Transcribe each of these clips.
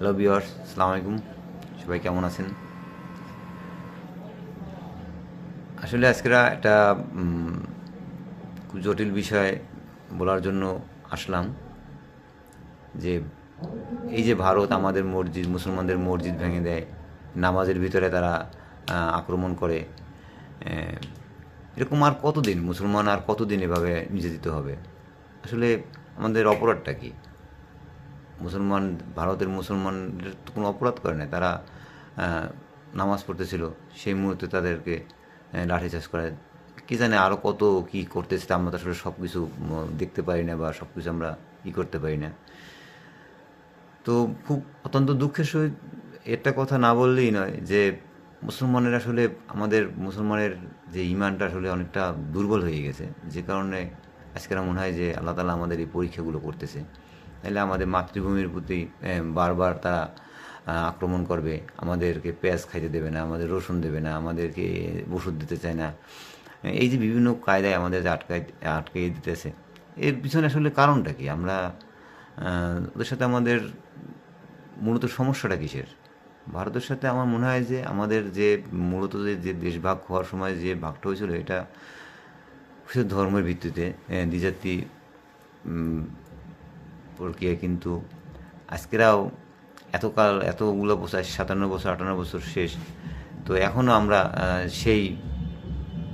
Hello বিয়ার্স সালাম আলাইকুম সবাই কেমন আছেন? আসলে আজকেরা একটা খুব জটিল বিষয় বলার জন্য আসলাম যে, এই যে ভারত আমাদের মসজিদ, মুসলমানদের মসজিদ ভেঙে দেয়, নামাজের ভিতরে তারা আক্রমণ করে এরকম আর কতদিন? মুসলমান আর কতদিন এভাবে নির্যাতিত হবে? আসলে আমাদের অপরাধটা কী? মুসলমান, ভারতের মুসলমানদের তো কোনো অপরাধ করে না তারা নামাজ পড়তেছিল, সেই মুহূর্তে তাদেরকে লাঠিচার্জ করে। কি জানে আরও কত কি করতেছে আমরা তো আসলে সব কিছু দেখতে পারি না বা সব কিছু আমরা ই করতে পারি না। তো খুব অত্যন্ত দুঃখের সহিত একটা কথা না বললেই নয় যে, মুসলমানের আসলে, আমাদের মুসলমানের যে ইমানটা আসলে অনেকটা দুর্বল হয়ে গেছে। যে কারণে আজকের মনে হয় যে আল্লাহ তালা আমাদের এই পরীক্ষাগুলো করতেছে। তাহলে আমাদের মাতৃভূমির প্রতি বারবার তারা আক্রমণ করবে। আমাদেরকে পেঁয়াজ খাইতে দেবে না, আমাদের রসুন দেবে না, আমাদেরকে ওষুধ দিতে চায় না। এই যে বিভিন্ন কায়দায় আমাদের যে আটকাই আটকে দিতেছে, এর পিছনে আসলে কারণটা কি? আমরা ওদের সাথে আমাদের মূলত সমস্যাটা কিসের? ভারতের সাথে আমার মনে হয় যে আমাদের যে মূলত যে দেশভাগ হওয়ার সময় যে ভাগটা হয়েছিল, এটা ধর্মের ভিত্তিতে দ্বিজাতি প্রক্রিয়া কিন্তু আজকেরাও এতকাল, এতগুলো বছর, সাতান্ন বছর, আটান্ন বছর শেষ, তো এখনও আমরা সেই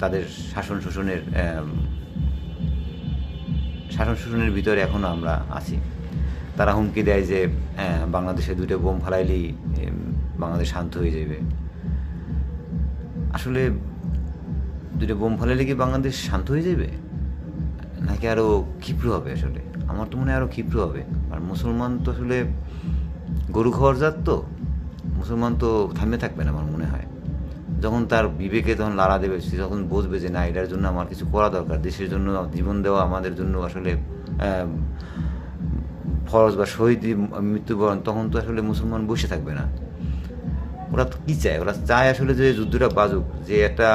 তাদের শাসন শোষণের শাসন শোষণের ভিতরে এখনও আমরা আছি। তারা হুমকি দেয় যে বাংলাদেশে দুটো বোম ফালাইলেই বাংলাদেশ শান্ত হয়ে যাবে। আসলে দুটো বোম ফালাইলে কি বাংলাদেশ শান্ত হয়ে যাবে? নাকি আরও ক্ষিপ্র হবে আসলে? আমার তো মনে হয় আরও ক্ষিপ্র হবে। আর মুসলমান তো আসলে গরু খাওয়ার জাত তো। মুসলমান তো থামে থাকবে না আমার মনে হয়। যখন তার বিবেকে তখন লাড়া দেবে, সে যখন বুঝবে যে না, এটার জন্য আমার কিছু করা দরকার। দেশের জন্য, জীবন দেওয়া আমাদের জন্য আসলে ফরজ বা শহীদ মৃত্যুবরণ, তখন তো আসলে মুসলমান বসে থাকবে না। ওরা তো কী চায়? ওরা চায় আসলে যে যুদ্ধটা বাজুক, যে একটা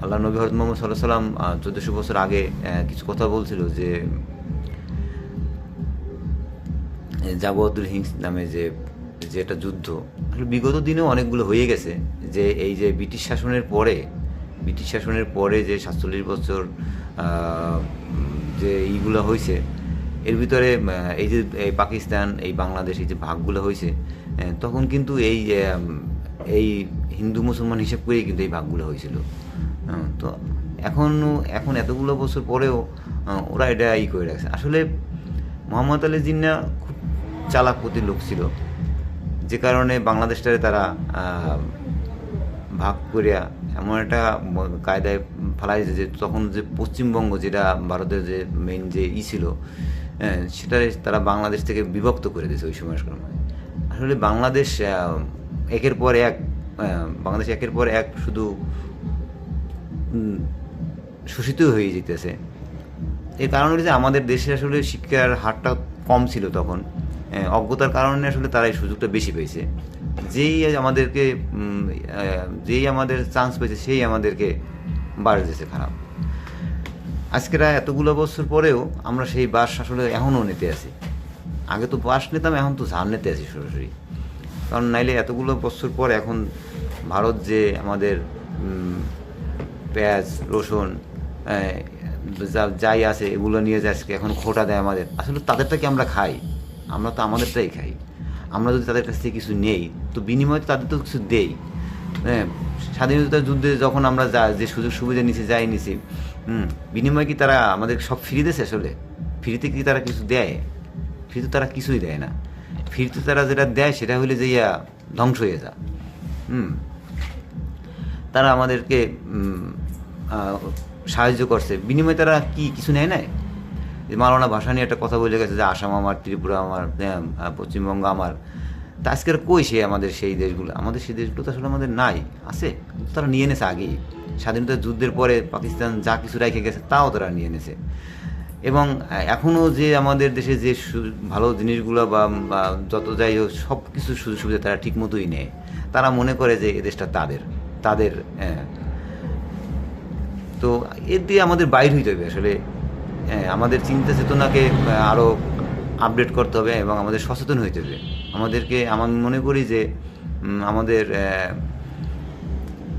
আল্লাহ নবী হরত মোহাম্মদ সাল্লাহ সাল্লাম চোদ্দোশো বছর আগে কিছু কথা বলছিল যে জাবতুল হিংস নামে যে যে একটা যুদ্ধ আসলে বিগত দিনেও অনেকগুলো হয়ে গেছে যে এই যে ব্রিটিশ শাসনের পরে ব্রিটিশ শাসনের পরে যে সাতচল্লিশ বছর যে ইগুলো হয়েছে এর ভিতরে এই যে এই পাকিস্তান এই বাংলাদেশ এই যে ভাগগুলো হয়েছে তখন কিন্তু এই এই হিন্দু মুসলমান হিসেব করেই কিন্তু এই ভাগগুলো হয়েছিল হ্যাঁ, তো এখনও এখন এতগুলো বছর পরেও ওরা এটা ই করে রাখছে। আসলে মোহাম্মদ আলী জিন্না খুব চালাক প্রতি লোক ছিল। যে কারণে বাংলাদেশটারে তারা ভাগ করিয়া এমন একটা কায়দায় ফেলাইছে যে তখন যে পশ্চিমবঙ্গ যেটা ভারতের যে মেইন যে ই ছিল হ্যাঁ, সেটা তারা বাংলাদেশ থেকে বিভক্ত করে দিয়েছে ওই সময় আসলে বাংলাদেশ একের পর এক বাংলাদেশ একের পর এক শুধু শোষিত হয়ে যেতেছে। এর কারণ হচ্ছে আমাদের দেশে আসলে শিক্ষার হারটা কম ছিল তখন। অজ্ঞতার কারণে আসলে তারা এই সুযোগটা বেশি পেয়েছে। যেই আমাদেরকে যেই আমাদের চান্স পেয়েছে, সেই আমাদেরকে বাড়ি দিয়েছে খারাপ। আজকেরা এতগুলো বছর পরেও আমরা সেই বাস আসলে এখনও নিতে আছি। আগে তো বাস নিতাম, এখন তো ঝাড় নিতে আছি সরাসরি। কারণ নাইলে এতগুলো বছর পর এখন ভারত যে আমাদের পেঁয়াজ, রসুন যা- যাই আছে, এগুলো নিয়ে যে আজকে এখন খোটা দেয় আমাদের, আসলে তাদেরটা কি আমরা খাই? আমরা তো আমাদেরটাই খাই। আমরা যদি তাদের কাছ থেকে কিছু নেই, তো বিনিময়ে তাদের তো কিছু দেই। হ্যাঁ স্বাধীনতা যুদ্ধে যখন আমরা যা, যে সুযোগ সুবিধা নিছি, যাই নিছি, হুম, বিনিময়ে কি তারা আমাদের সব ফ্রি দিয়েছে আসলে? ফ্রিতে কি তারা কিছু দেয়? ফ্রিতে তারা কিছুই দেয় না। ফ্রিতে তারা যেটা দেয় সেটা হলে যে ইয়া, ধ্বংস হয়ে যা হুম, তারা আমাদেরকে সাহায্য করছে। বিনিময়ে তারা কি কিছু নেয় নাই? মালানা ভাষা নিয়ে একটা কথা বলে গেছে যে, আসাম আমার, ত্রিপুরা আমার পশ্চিমবঙ্গ আমার। তা আজকের কই সে আমাদের সেই দেশগুলো? আমাদের সেই দেশগুলো তো আসলে আমাদের নাই। আছে। তারা নিয়ে নেছে আগেই। স্বাধীনতা যুদ্ধের পরে পাকিস্তান যা কিছু রেখে গেছে, তাও তারা নিয়ে নেছে এবং এখনও যে আমাদের দেশে যে ভালো জিনিসগুলো বা যত যাই হোক সব কিছু সুযোগ সুবিধা তারা ঠিক মতোই নেয়। তারা মনে করে যে, এ দেশটা তাদের। তাদের। তো এর দিয়ে আমাদের বাইর হইতে হবে আসলে। হ্যাঁ, আমাদের চিন্তা চেতনাকে আরও আপডেট করতে হবে এবং আমাদের সচেতন হইতে হবে। আমাদেরকে আমার মনে করি যে আমাদের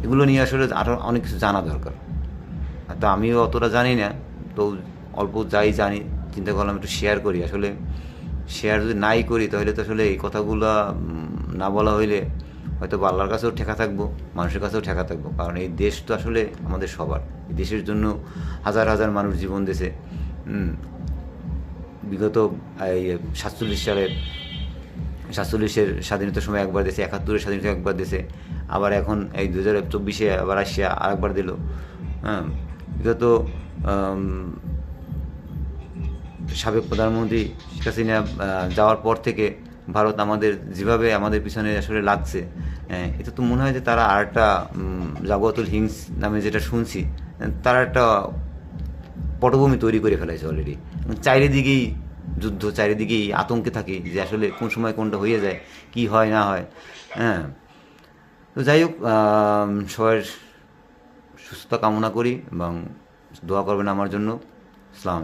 এগুলো নিয়ে আসলে আরও অনেক কিছু জানা দরকার। তো আমিও অতটা জানি না তো অল্প যাই জানি চিন্তা করলাম একটু শেয়ার করি। আসলে শেয়ার যদি নাই করি তাহলে তো আসলে এই কথাগুলো না বলা হইলে হয়তো আল্লাহর কাছেও ঠেকা থাকব, মানুষের কাছেও ঠেকা থাকব। কারণ এই দেশ তো আসলে আমাদের সবার। এই দেশের জন্য হাজার হাজার মানুষ জীবন দিয়েছে বিগত এই সাতচল্লিশ সালের সাতচল্লিশের স্বাধীনতার সময় একবার দিয়েছে একাত্তরের স্বাধীনতা একবার দিয়েছে আবার এখন এই দু হাজার চব্বিশে আবার আসিয়া আরেকবার দিল। হ্যাঁ বিগত সাবেক প্রধানমন্ত্রী শেখ হাসিনা যাওয়ার পর থেকে ভারত আমাদের, যেভাবে আমাদের পিছনে আসলে লাগছে এটা তো মনে হয় যে তারা আর একটা জাগতুল হিংস নামে যেটা শুনছি, তারা একটা পটভূমি তৈরি করে ফেলেছে অলরেডি চারিদিকেই যুদ্ধ, চারিদিকেই আতঙ্কে থাকি যে আসলে কোন সময় কোনটা হয়ে যায়, কি হয়, না হয় হ্যাঁ। তো যাই হোক সবার সুস্থতা কামনা করি এবং দোয়া করবেন আমার জন্য। সালাম